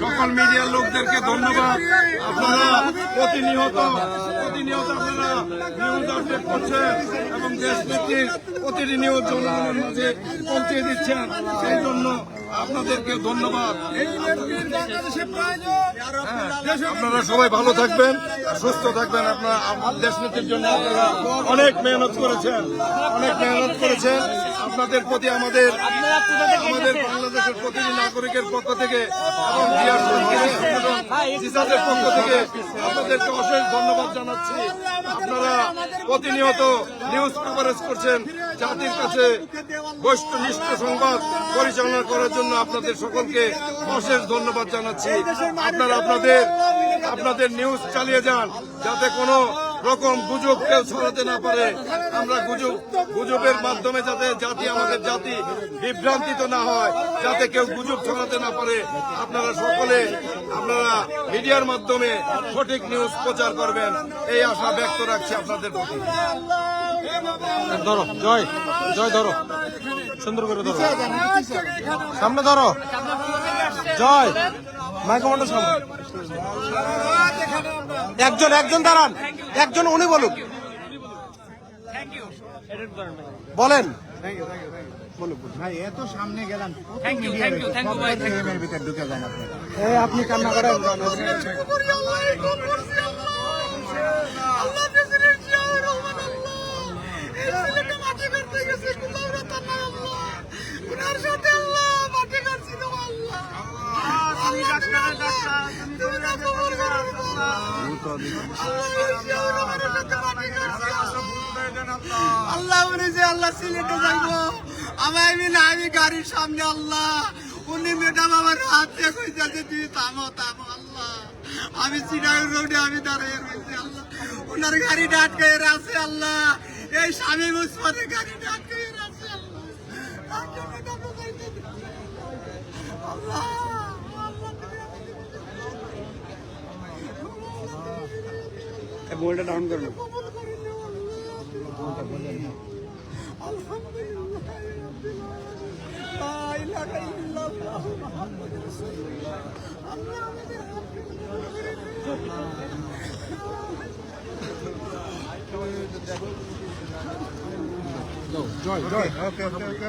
সকল মিডিয়ার লোকদেরকে ধন্যবাদ। আপনারা প্রতিনিয়ত প্রতিনিয়ত আপনারা নিউজ করছেন এবং দেশ প্রতিটি নিউজ জনগণের মাঝে পৌঁছে দিচ্ছেন। সেই জন্য আপনাদেরকে ধন্যবাদ। আপনারা সবাই ভালো থাকবেন, সুস্থ থাকবেন। আপনারা আমার দেশ নেত্রীর জন্য আপনারা অনেক মেহনত করেছেন, অনেক মেহনত করেছেন। আপনাদের প্রতি আমাদের আমাদের বাংলাদেশের প্রতিটি নাগরিকের পক্ষ থেকে এবং জিয়ার পক্ষ থেকে আপনাদেরকে অশেষ ধন্যবাদ জানাচ্ছি। আপনারা প্রতিনিয়ত নিউজ কভারেজ করছেন, জাতির কাছে বৈষ্ণনিষ্ঠ সংবাদ পরিচালনা করার জন্য আপনাদের সকলকে অশেষ ধন্যবাদ জানাচ্ছি। আপনারা আপনাদের আপনাদের নিউজ চালিয়ে যান, যাতে কোনো রকম গুজব কেউ ছড়াতে না পারে। আমরা গুজব, গুজবের মাধ্যমে যাতে জাতি আমাদের জাতি বিভ্রান্তিত না হয়, যাতে কেউ গুজব ছড়াতে না পারে। আপনারা সকলে, আপনারা মিডিয়ার মাধ্যমে সঠিক নিউজ প্রচার করবেন। এই আশা ব্যক্ত রাখছি আপনাদের প্রতি। ধরো, জয় জয় ধরো। সুন্দর করে ধরো। সামনে ধরো। জয়। সামনে একজন একজন দাঁড়ান। একজন উনি বলুন বলেন। ভাই এত সামনে আল্লাহ উনি যে আল্লাহ সিলেটে যাইবো। আমার আমি না আমি গাড়ির সামনে আল্লাহ। উনি ম্যাডাম আমার হাত দিয়ে কইতাছে তুই থামো থামো, আল্লাহ। আমি চিরাই রোডে আমি দাঁড়িয়ে রয়েছি আল্লাহ। ওনার গাড়ি আটকে আছে আল্লাহ। এই স্বামী মুসমানের গাড়ি আটকে আছে আল্লাহ। আল্লাহ কবুল করে নিও জয় জয় ওকে ওকে